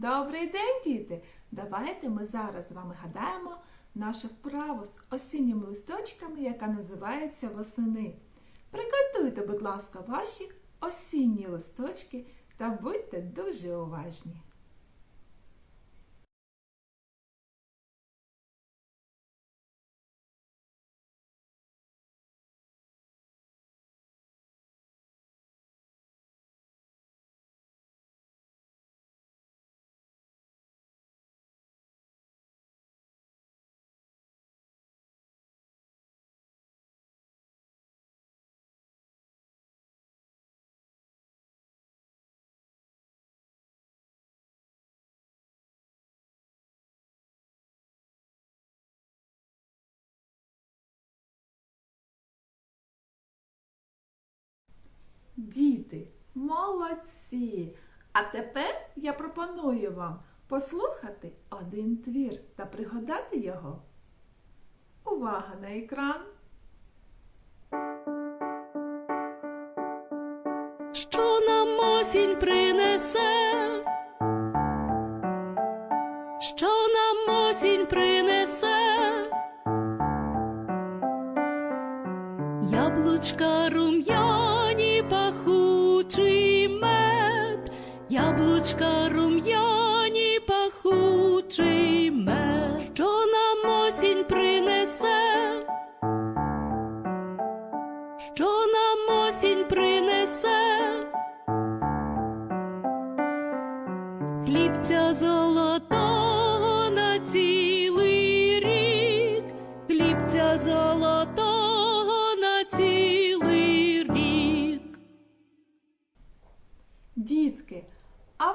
Добрий день, діти! Давайте ми зараз з вами гадаємо нашу вправу з осінніми листочками, яка називається восени. Приготуйте, будь ласка, ваші осінні листочки та будьте дуже уважні. Діти, молодці! А тепер я пропоную вам послухати один твір та пригадати його. Увага на екран! Що нам осінь принесе? Що нам осінь принесе? Яблучка рум'яні, пахучий мед, яблучка рум'яні, пахучий мед. Що нам осінь принесе? Що нам осінь принесе? Хлібця золотого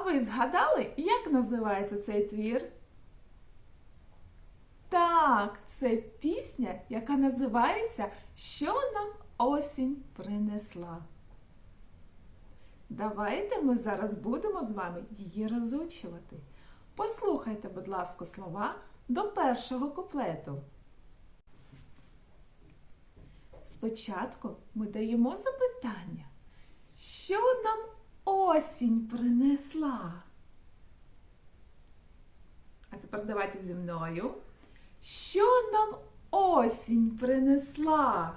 ви згадали, як називається цей твір? Так, це пісня, яка називається Що нам осінь принесла. Давайте ми зараз будемо з вами її розучувати. Послухайте, будь ласка, слова до першого куплету. Спочатку ми даємо запитання. Що нам осінь принесла? А тепер давайте зі мною. Що нам осінь принесла?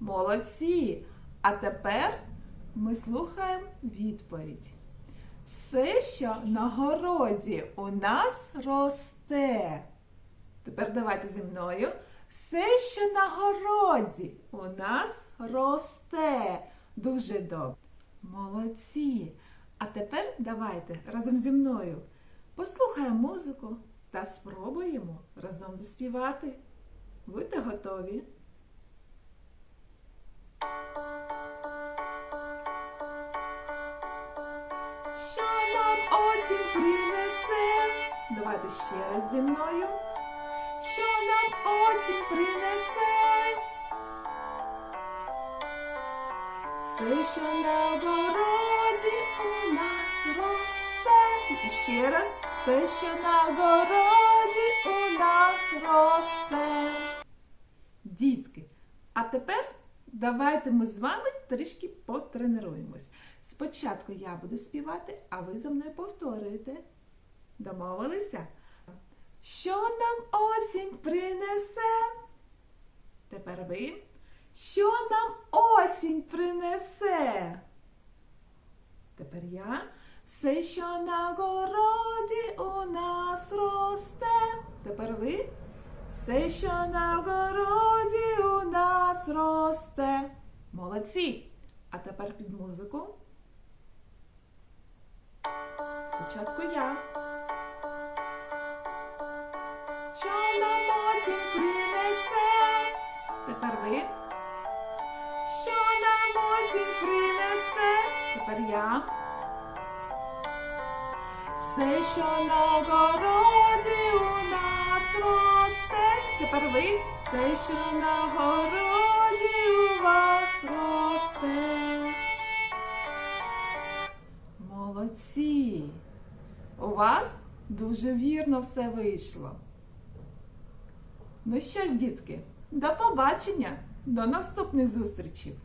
Молодці! А тепер ми слухаємо відповідь. Все, що на городі у нас росте. Тепер давайте зі мною. Все, що на городі у нас росте. Дуже добре. Молодці. А тепер давайте разом зі мною послухаємо музику та спробуємо разом заспівати. Будьте готові. Що нам осінь принесе? Давайте ще раз зі мною. Що нам осінь принесе? Все, що на городі у нас росте. І ще раз. Все, що на городі у нас росте. Дітки, а тепер давайте ми з вами трішки потренуємось. Спочатку я буду співати, а ви за мною повторюєте. Домовилися? Що нам осінь принесе? Тепер ви. Що нам осінь принесе? Тепер я. Все, що на городі у нас росте. Тепер ви. Все, що на городі у нас росте. Молодці. А тепер під музику. Спочатку я. Що нам осінь принесе? Тепер ви. Принесе? Тепер я. Все, що на городі у нас росте. Тепер ви. Все, що на городі у вас росте. Молодці! У вас дуже вірно все вийшло. Ну що ж, дітки, до побачення, до наступних зустрічей!